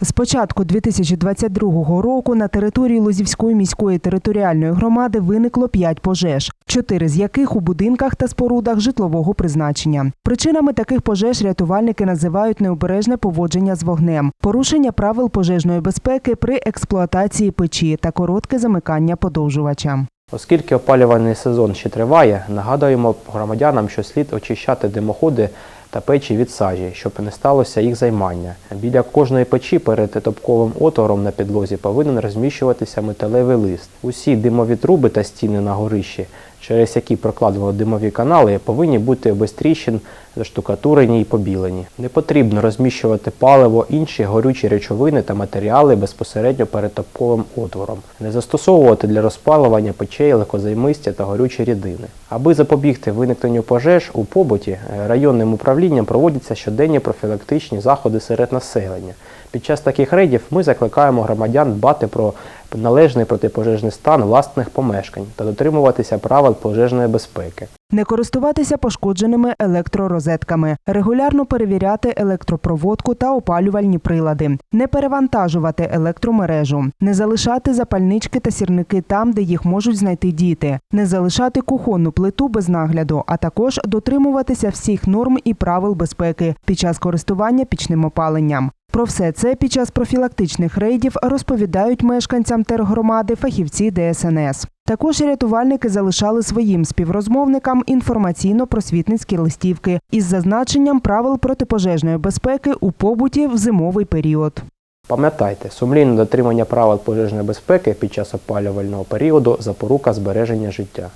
З початку 2022 року на території Лозівської міської територіальної громади виникло 5 пожеж, чотири з яких у будинках та спорудах житлового призначення. Причинами таких пожеж рятувальники називають необережне поводження з вогнем, порушення правил пожежної безпеки при експлуатації печі та коротке замикання подовжувача. Оскільки опалювальний сезон ще триває, нагадуємо громадянам, що слід очищати димоходи та печі від сажі, щоб не сталося їх займання. Біля кожної печі перед топковим отвором на підлозі повинен розміщуватися металевий лист. Усі димові труби та стіни на горищі, через які прокладено димові канали, повинні бути без тріщин, заштукатурені і побілені. Не потрібно розміщувати паливо, інші горючі речовини та матеріали безпосередньо перед топковим отвором. Не застосовувати для розпалювання печей легкозаймистя та горючі рідини. Аби запобігти виникненню пожеж у побуті, районним управлінням проводяться щоденні профілактичні заходи серед населення. Під час таких рейдів ми закликаємо громадян дбати про належний протипожежний стан власних помешкань та дотримуватися правил пожежної безпеки. Не користуватися пошкодженими електророзетками, регулярно перевіряти електропроводку та опалювальні прилади, не перевантажувати електромережу, не залишати запальнички та сірники там, де їх можуть знайти діти, не залишати кухонну плиту без нагляду, а також дотримуватися всіх норм і правил безпеки під час користування пічним опаленням. Про все це під час профілактичних рейдів розповідають мешканцям тергромади фахівці ДСНС. Також рятувальники залишали своїм співрозмовникам інформаційно-просвітницькі листівки із зазначенням правил протипожежної безпеки у побуті в зимовий період. Пам'ятайте, сумлінне дотримання правил пожежної безпеки під час опалювального періоду запорука збереження життя.